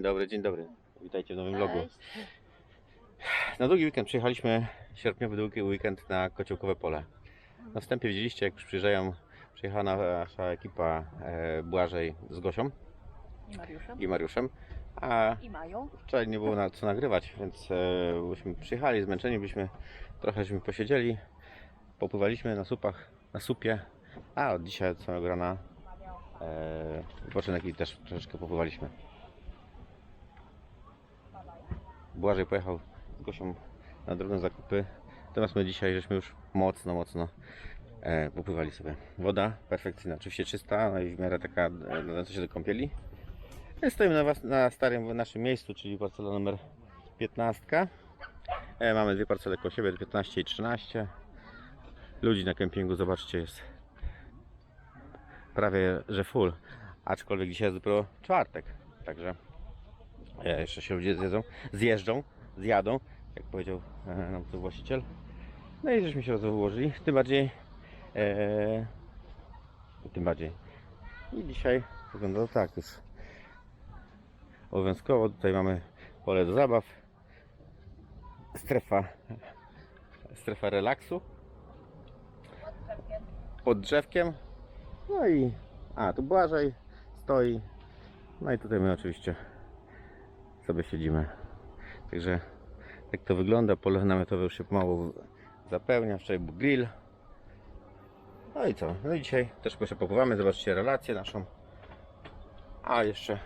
Dzień dobry, dzień dobry. Witajcie w nowym vlogu. Na długi weekend przyjechaliśmy, sierpniowy długi weekend na Kociołkowe Pole. Na wstępie widzieliście, jak już przyjeżdżają, przyjechała nasza ekipa e, Błażej z Gosią I Mariuszem. i Mariuszem. A I mają. wczoraj nie było na co nagrywać, więc e, byśmy przyjechali, zmęczeni byliśmy, trochę żeśmy posiedzieli, popływaliśmy na supach, na supie, a od dzisiaj od samego rana e, wypoczynek i też troszeczkę popływaliśmy. Błażej pojechał z Gosią na drobne zakupy, natomiast my dzisiaj żeśmy już mocno, mocno e, popływali sobie. Woda perfekcyjna, oczywiście czysta, no i w miarę taka e, nadająca się do kąpieli. Stoimy na, na starym naszym miejscu, czyli parcela numer 15. E, mamy dwie parcele koło siebie, 15 i 13. Ludzi na kempingu, zobaczcie, jest prawie że full. Aczkolwiek dzisiaj jest dopiero czwartek, także e, jeszcze się ludzie zjedzą, zjeżdżą, zjadą, jak powiedział e, nam tu właściciel. No i żeśmy się rozłożyli, tym bardziej e, tym bardziej. I dzisiaj wygląda to tak już obowiązkowo. Tutaj mamy pole do zabaw, strefa, strefa relaksu pod drzewkiem. No i a tu Błażej stoi. No i tutaj my oczywiście sobie siedzimy. Także tak to wygląda. Pole namiotowe już się pomału zapełnia. Wczoraj był grill. No i co? No i dzisiaj też jeszcze popływamy. Zobaczcie relację naszą. A jeszcze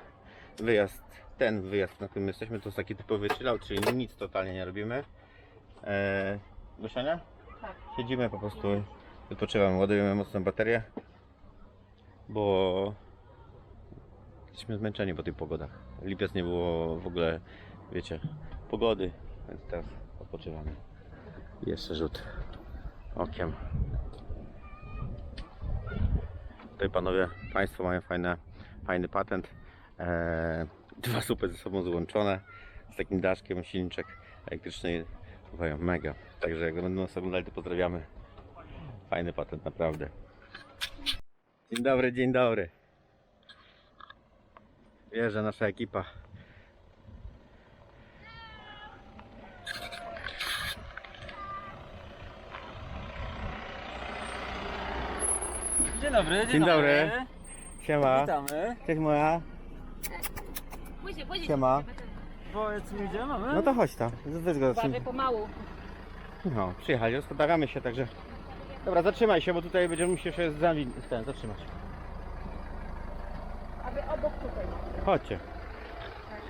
wyjazd, ten wyjazd, na którym jesteśmy, to jest taki typowy chillout, czyli nic totalnie nie robimy. Eee, Gosiania? Tak. Siedzimy po prostu, wypoczywamy, ładujemy mocno baterię, bo jesteśmy zmęczeni po tych pogodach. Lipiec nie było w ogóle, wiecie, pogody, więc teraz odpoczywamy. Jeszcze rzut okiem. Tutaj panowie, państwo mają fajne, fajny patent. Eee, dwa supy ze sobą złączone z takim daszkiem, silniczek elektryczny. Bywają mega. Także jak będą nas oglądali, to pozdrawiamy. Fajny patent, naprawdę. Dzień dobry, dzień dobry. Wjeżdża nasza ekipa. Dzień dobry, dzień, Dzień dobry. Siema. Witamy. Cześć moja. Siema. Powiedz mi gdzie mamy? No to chodź tam. Weź go Uważaj pomału. No, przyjechali, rozpotaramy się, także... Dobra, zatrzymaj się, bo tutaj będziemy musieli się zawin... ten, zatrzymać. Aby obok tutaj. Chodźcie.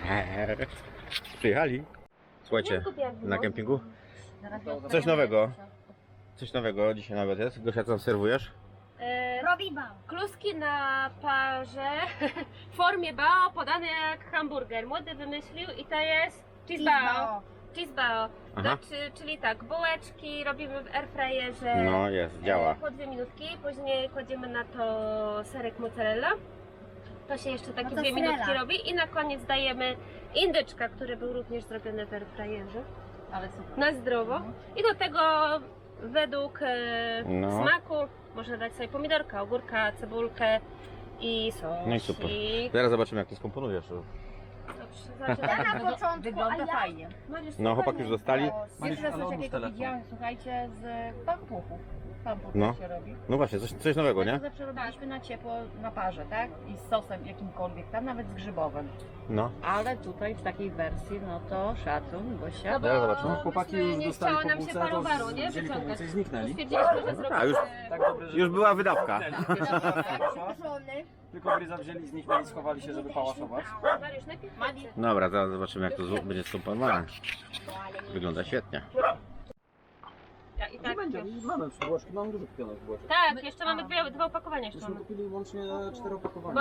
Przyjechali. Słuchajcie, na kempingu coś nowego. Coś nowego dzisiaj nawet jest. Gosia, co serwujesz? E, Robi bał. kluski na parze w formie bao podane jak hamburger. Młody wymyślił i to jest cheese bao. Cheese bao. Aha. Czy, czyli tak, bułeczki robimy w airfryerze. No, jest, działa. e, Po dwie minutki, później kładziemy na to serek mozzarella. To się jeszcze takie dwie Mozzarella. minutki robi i na koniec dajemy indyczka, który był również zrobiony w airfryerze. Ale super. Na zdrowo. I do tego według e, No. smaku można dać sobie pomidorka, ogórka, cebulkę i sos. No i super. Zaraz zobaczymy, jak to skomponujesz. Dobrze, Ja zaczynamy. na początku, a Wygląda ja... fajnie. Mariusz, No, chłopaki już dostali. Pierwszy raz ale coś odłóż takiego telefon. widziałam, słuchajcie, z pampuchów. No. no. się robi. No właśnie, coś, coś nowego, My nie? to zawsze robiliśmy na ciepło, na parze, tak? I z sosem jakimkolwiek tam, nawet z grzybowym. No. Ale tutaj w takiej wersji, no to szacun, Gosia. No bo Zaraz zobaczymy. Chłopaki myśmy już nie dostali chciało nam się bułce, to baru, nie? wzięli po Wyciągać. bułce i zniknęli. Stwierdziliśmy, że zrobimy... A, już- Tak dobrze, że... Już była wydawka. Żony. Tylko Bryza wzięli, zniknęli, i schowali się, żeby pałaszować. Mariusz, najpierw Madi. Dobra, zaraz zobaczymy, jak to zło- będzie skomponowane. Wygląda świetnie. Tak, tak, będzie, mamy bułeczki, mamy dużo kupionych bułeczek. tak, jeszcze mamy dwie, dwa opakowania jeszcze Myśmy mamy. kupili łącznie cztery opakowania.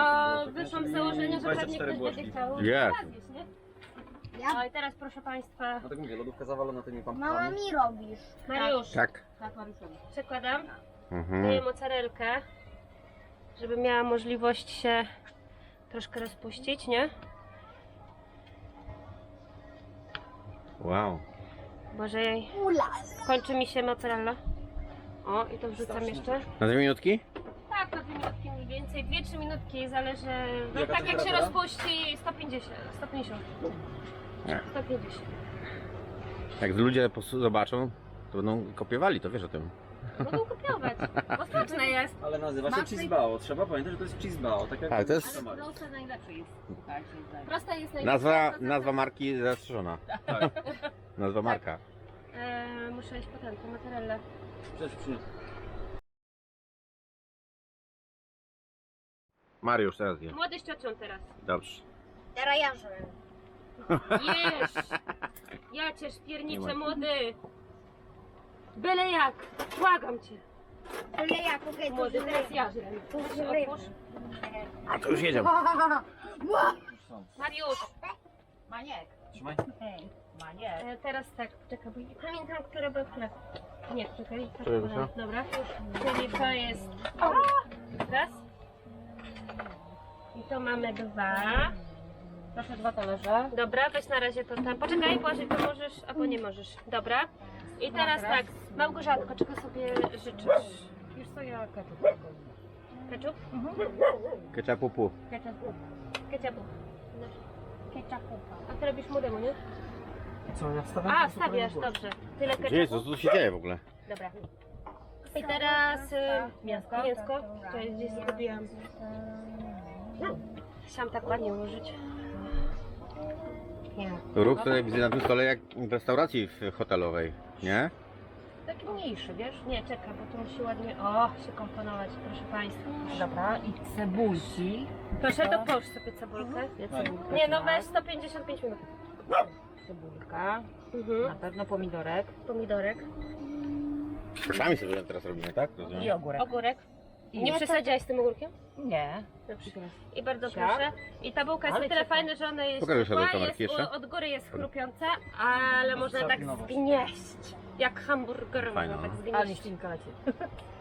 Bo wyszłam z czyli założenia, że pewnie 24 ktoś będzie bułeczki. chciał zjeść, nie? Ja... No i teraz proszę Państwa, Dlatego mówię, lodówka zawalona tymi Mama pampkami. mi robisz. Mariusz, Tak. Tak, Mariuszowi. przekładam. Mhm. Daję mozzarelkę, żeby miała możliwość się troszkę rozpuścić, nie? Wow. Boże jej, Ula. kończy mi się mozzarella. O, i to wrzucam jeszcze. Na dwie minutki? Tak, na dwie minutki mniej więcej. więcej, 2-3 minutki, zależy. No Jaka tak jak się temperatura? rozpuści 150, 150. Nie. 150. Jak ludzie pos- zobaczą, to będą kopiowali, to wiesz o tym. Mogą kopiować. Bo smaczne jest. Ale nazywa się Smaczny- cheesebao. Trzeba pamiętać, że to jest cheesebao. Tak jak Tak, to jest- Ale proste najlepsze jest. Słuchajcie, zdaję. Prosta jest Nazwa, najlepsza. nazwa marki zastrzeżona. Tak. Nazwa marka. E, muszę iść po ten, po mozzarellę. Przecież przyniosę. Mariusz teraz je. Młody z ciocią teraz. Dobrze. Teraz ja żrę. Jesz! Ja cię Nie szpierniczę, młody! Byle jak! Błagam cię! Ale jak, okej, to Młody, teraz ja żrę. Otwórz. A to już jedziemy. Mariusz! Maniek. Trzymaj. Hej, Maniek. E, teraz tak, czekaj, bo nie pamiętam, które były które. Nie, czekaj. Tak? Dobra. Czyli to jest raz. I to mamy dwa. Proszę dwa talerze. Dobra, weź na razie to tam. Poczekaj, Błażej, to możesz, albo nie możesz. Dobra. I teraz tak, Małgorzatko, czego sobie życzysz? Już co ja ketchup. Ketchup? Ketchupu pół. Ketchup. Ketchup. Ketchup. A ty robisz młodemu, nie? Co, ja wstawiam? A, wstawiasz, dobrze. Tyle Gdzie jest? Co ketchupu. tu się dzieje w ogóle? Dobra. I teraz y, Mięsko. mięsko. To jest gdzieś zgubiłam. Chciałam tak ładnie ułożyć. Nie. Ruch tutaj widzę na tym stole jak w restauracji w hotelowej, nie? Taki mniejszy, wiesz? Nie, czekaj, bo to musi ładnie, o, się komponować, proszę Państwa. Dobra, i cebulki. Proszę, to połóż sobie cebulkę. Ja cebulkę Nie, no weź 155 minut. Cebulka. Na Mhm. pewno pomidorek. Pomidorek. Sami sobie teraz robimy, tak? Rozumiem. I ogórek. Ogórek. I Nie przesadziłaś z tym ogórkiem? Nie. I bardzo Siak. proszę. I ta bułka jest Ale o tyle ciepła. fajna, że ona jest do ciepła, kamerki jest, jeszcze. od góry jest chrupiąca, ale można tak zgnieść. Jak hamburger Fajna, można tak no. Ale zgnieść. ślinka leci.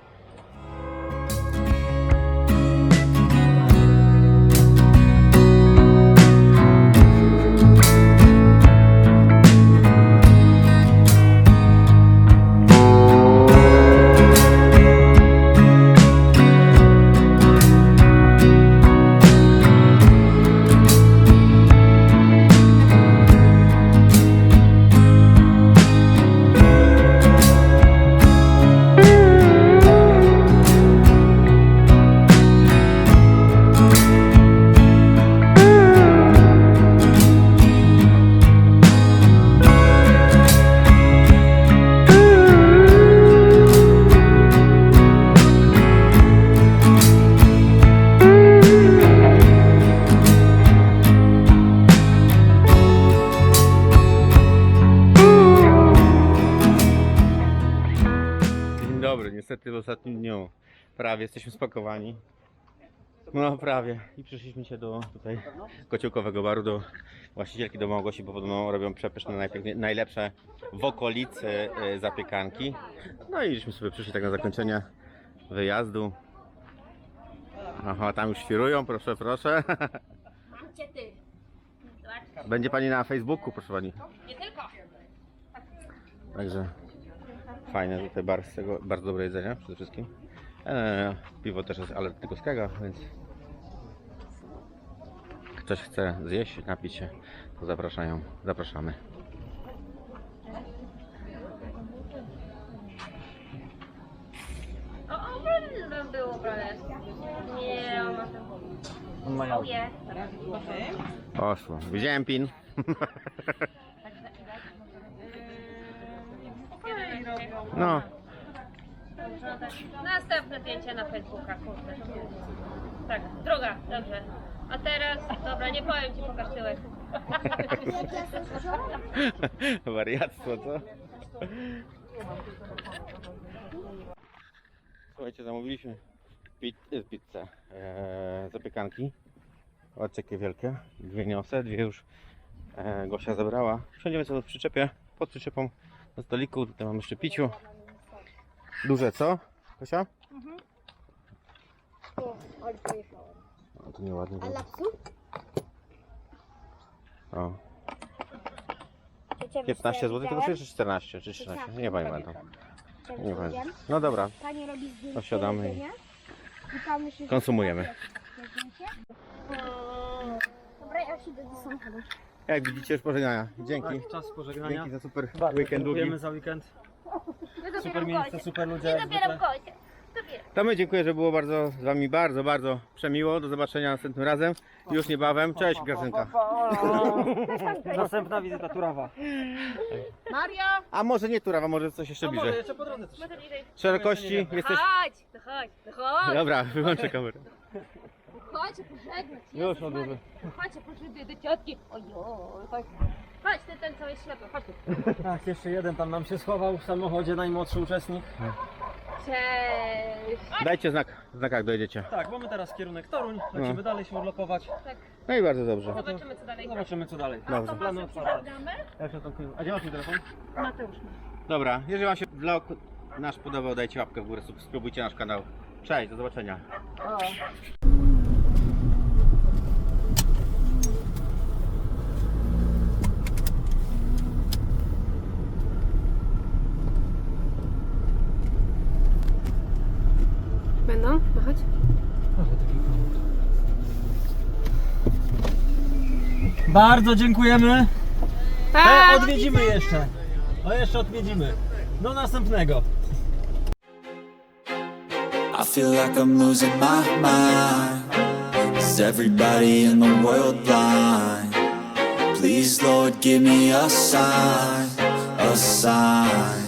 niestety w ostatnim dniu prawie jesteśmy spakowani. No prawie. I przyszliśmy się do tutaj kociołkowego baru, do właścicielki, do Małgosi, bo podobno robią przepyszne, najlepsze w okolicy e, zapiekanki. No i żeśmy sobie przyszli tak na zakończenie wyjazdu. Aha, tam już świrują, proszę, proszę. Mam cię ty. Będzie pani na Facebooku, proszę pani. Nie tylko. Także fajne tutaj bar z tego, bardzo dobre jedzenie przede wszystkim. E, piwo też jest, ale tylko z kega, więc ktoś chce zjeść, napić się, to zapraszają, zapraszamy. O, o, będę było prawie. Nie, ona tam... On ma jałkę. Uje. Poszło. Widziałem pin. No, Następne zdjęcie na Facebooka, kurde. Tak, druga, dobrze. A teraz, dobra, nie powiem ci, pokaż tyłek. wariactwo, co? Słuchajcie, zamówiliśmy pit, e, pizzę, e, zapiekanki. Zobaczcie jakie wielkie. Dwie niosę, dwie już e, Gosia zabrała. Wsiądziemy sobie w przyczepie, pod przyczepą na stoliku. Tutaj mamy jeszcze piciu. Duże co? Gosia? O, ale pojechałem. O, to nieładnie. A dla psów? O, Ciocia 15 zł, widziałem. czy 14 czy 13? Nie pamiętam. Nie pamiętam. No dobra, Pani robi zdjęcie To wsiadamy i- konsumujemy. Dobra, ja się do samochodu. Jak widzicie, już pożegnania. Dzięki. Tak, czas pożegnania. Dzięki za super Bardzo weekend długi. dziękujemy za weekend. My Super miejsce, super ludzie. jak kocie. Zabieram. To my dziękuję, że było bardzo z Wami bardzo, bardzo przemiło. Do zobaczenia następnym razem. Już niebawem. Cześć Grażynka. Następna wizyta Turawa. Maria! A może nie Turawa, może coś jeszcze A może bliżej. jeszcze po drodze coś. Może bliżej. Szerokości jesteś... Chodź, no chodź, no chodź. Dobra, wyłączę kamerę. Chodź, pożegnać. Już Jezus odłożę. Maria. Chodź, pożegnaj do ciotki. Ojoj, chodź. Chodź, ty ten cały ślepy, chodź. Tak, jeszcze jeden tam nam się schował w samochodzie, najmłodszy uczestnik. Cześć. Dajcie znak, znak jak dojedziecie. Tak, mamy teraz kierunek Toruń, lecimy dalej się urlopować. No i bardzo dobrze. Zobaczymy co dalej. Zobaczymy co dalej. Dobrze. Plany otwarte. Jak się to A gdzie masz mój telefon? Mateusz. Dobra, jeżeli Wam się vlog nasz podobał, dajcie łapkę w górę, subskrybujcie nasz kanał. Cześć, do zobaczenia. Będą? No chodź. Bardzo dziękujemy. Pa! E, odwiedzimy jeszcze. O, jeszcze odwiedzimy. Do następnego. I feel like I'm losing my mind. Is everybody in the world blind? Please, Lord, give me a sign, a sign.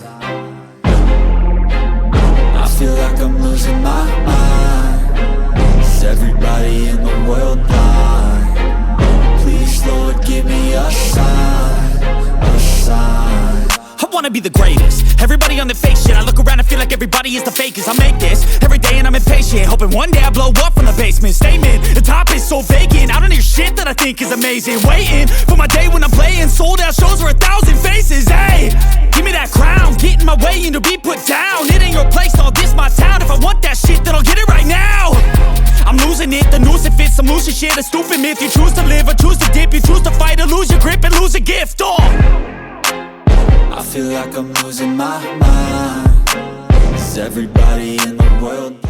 Losing my mind. Is everybody in the world blind? Please, Lord, give me a sign, a sign. I wanna be the greatest. Everybody on the fake shit. I look around and feel like everybody is the fakest. I make this every day and I'm impatient. Hoping one day I blow up from the basement. Statement, the top is so vacant. I don't hear shit that I think is amazing. Waiting for my day when I'm my way and to be put down. It ain't your place, all this my town. If I want that shit, then I'll get it right now. I'm losing it, the noose it fits. I'm shit, a stupid myth. You choose to live or choose to dip. You choose to fight or lose your grip and lose a gift. Oh. I feel like I'm losing my mind. Is everybody in the world